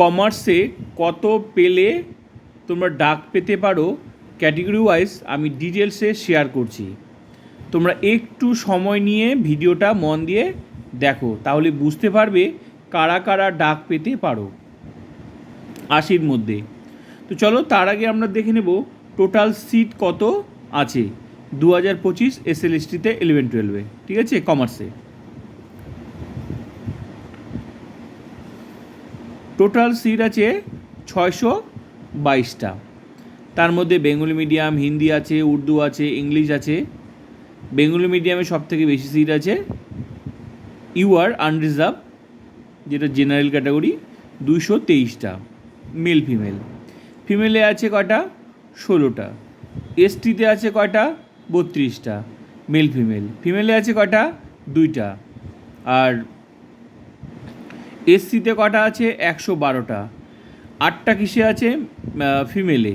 কমার্সে কত পেলে তোমরা ডাক পেতে পারো? ক্যাটেগরি ওয়াইজ আমি ডিটেলসে শেয়ার করছি। তোমরা একটু সময় নিয়ে ভিডিওটা মন দিয়ে দেখো, তাহলে বুঝতে পারবে কারা কারা ডাক পেতে পারো। আশির মধ্যে। তো চলো তার আগে আমরা দেখে নেব টোটাল সিট কত আছে। দু হাজার পঁচিশ এস এল এসটিতে ইলেভেন টুয়েলভে ঠিক আছে? কমার্সে টোটাল সিট আছে ছয়শো বাইশটা। তার মধ্যে বেঙ্গলি মিডিয়াম, হিন্দি আছে, উর্দু আছে, ইংলিশ আছে। বেঙ্গলি মিডিয়ামে সব থেকে বেশি সিট আছে ইউআর আনরিজার্ভ যেটা জেনারেল ক্যাটাগরি দুইশো তেইশটা মেল ফিমেল ফিমেলে আছে কয়টা? ষোলোটা। এসটিতে আছে কয়টা? বত্রিশটা মেল ফিমেল ফিমেলে আছে কয়টা? দুইটা। আর এসসিতে কটা আছে? একশো বারোটা। আটটা কিসে আছে? ফিমেলে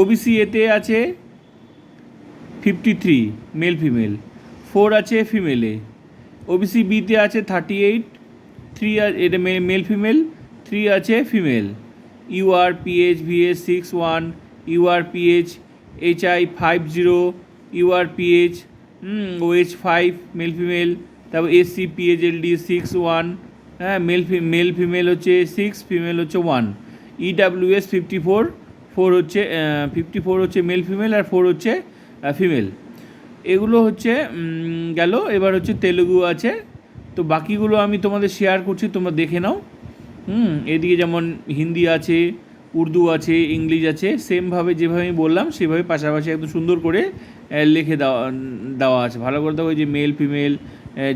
ওবিসি এতে আছে fifty three male female four আছে ফিমেলে ওবিসি বিতে আছে থার্টি এইট থ্রি এটা মেল ফিমেল থ্রি আছে female UR PH VS six one UR PH H I five zero UR PH OH five male female তারপর SC PH LD six one হ্যাঁ male male female হচ্ছে six female হচ্ছে one EWS fifty four four হচ্ছে fifty four হচ্ছে male female আর four হচ্ছে female এগুলো হচ্ছে গেল। এবার হচ্ছে তেলেগু আছে। তো বাকিগুলো আমি তোমাদের শেয়ার করছি, তোমরা দেখে নাও। হুম, এদিকে যেমন হিন্দি আছে, উর্দু আছে, ইংলিশ আছে সেমভাবে যেভাবে আমি বললাম, সেভাবে পাশাপাশি একদম সুন্দর করে লিখে দেওয়া দেওয়া আছে। ভালো করে দেওয়া যে মেল ফিমেল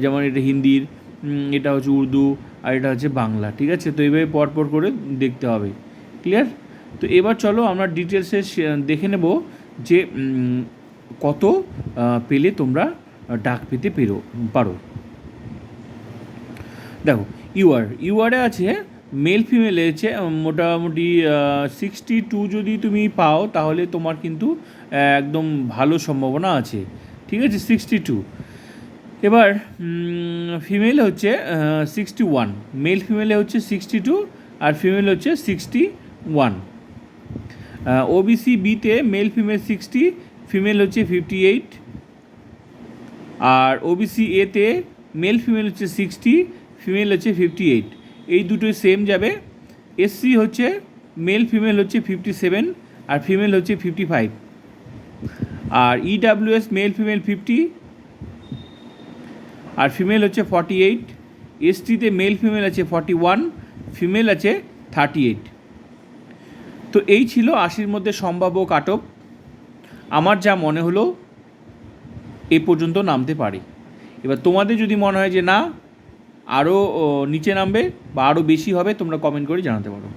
যেমন এটা হিন্দির। এটা হচ্ছে উর্দু আর এটা হচ্ছে বাংলা ঠিক আছে? তো এইভাবে পরপর করে দেখতে হবে ক্লিয়ার তো এবার চলো আমরা ডিটেলসে দেখে নেব যে কত পেলে তোমরা ডাক পেতে পেরো পারো। দেখো ইউআর ইউআরে আছে মেল ফিমেলে উম, মোটামুটি সিক্সটি টু যদি তুমি পাও তাহলে তোমার কিন্তু একদম ভালো সম্ভাবনা আছে ঠিক আছে? সিক্সটি টু এবার ফিমেল হচ্ছে সিক্সটি ওয়ান মেল ফিমেলে হচ্ছে সিক্সটি টু আর ফিমেল হচ্ছে সিক্সটি ওয়ান ওবিসি বিতে মেল ফিমেল সিক্সটি ফিমেল হচ্ছে ফিফটি এইট আর ওবিসি এতে মেল ফিমেল হচ্ছে সিক্সটি ফিমেল হচ্ছে ফিফটি এইট এই দুটোই সেম যাবে। এসসি হচ্ছে মেল ফিমেল হচ্ছে ফিফটি সেভেন আর ফিমেল হচ্ছে ফিফটি ফাইভ আর ইডাব্লিউএস মেল ফিমেল ফিফটি আর ফিমেল হচ্ছে ফর্টি এইট এসটিতে মেল ফিমেল আছে ফর্টি ওয়ান ফিমেল আছে থার্টি এইট তো এই ছিল আশির মধ্যে সম্ভাব্য কাটক। আমার যা মনে হলো, এ পর্যন্ত নামতে পারে। এবার তোমাদের যদি মনে হয় যে না আরও নিচে নামবে বা আরও বেশি হবে, তোমরা কমেন্ট করে জানাতে পারো।